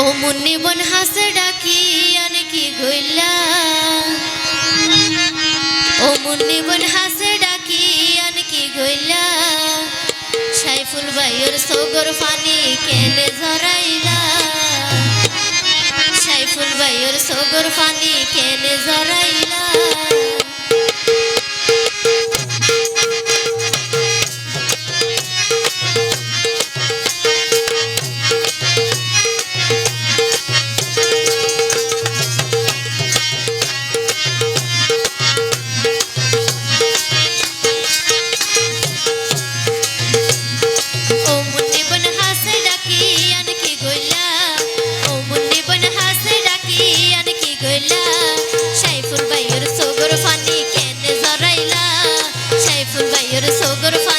ও মুন্নি বন হাস ডাকি, আনকি গইলা? ও মুন্নি বন হাস ডাকি, আনকি গইলা? সাইফুল ভাইয়ের সগর ফানি কেনে জরাইলা সাইফুল ভাইয়ের সগর ফানি কেনে জরাইলা you're so good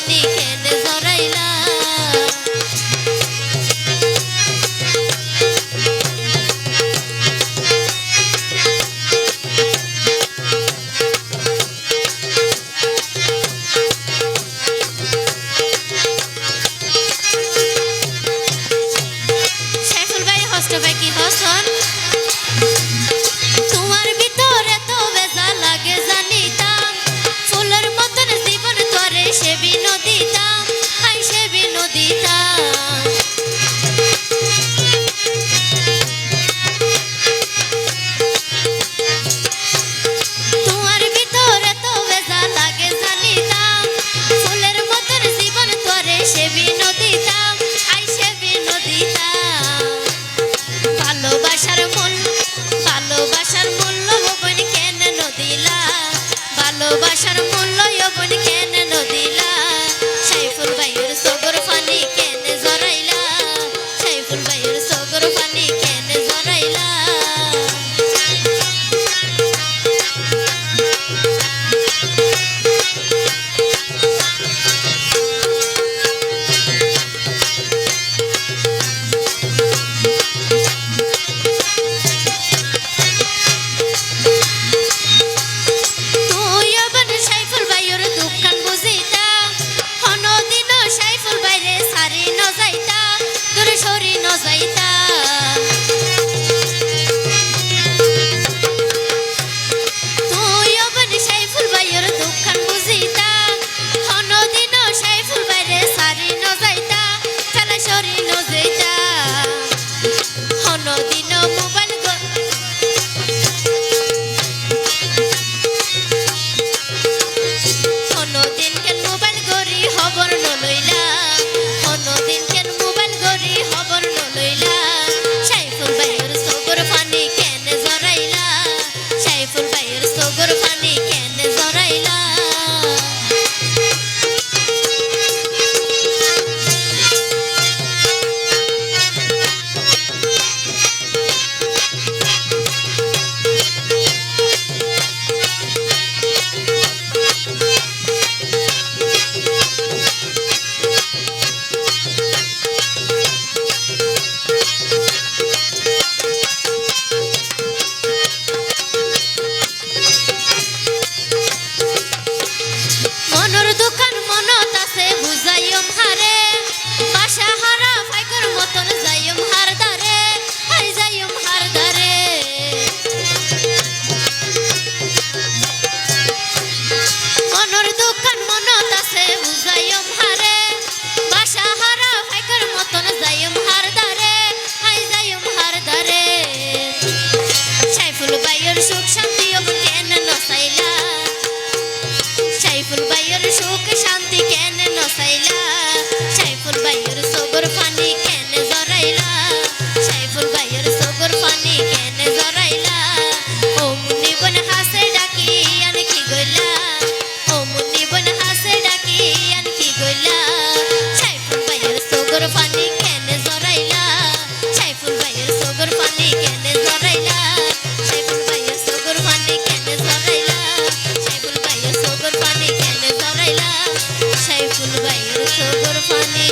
চোখর পানি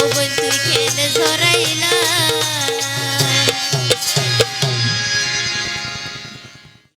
ও বন্ধু খেলে ধরাইলা।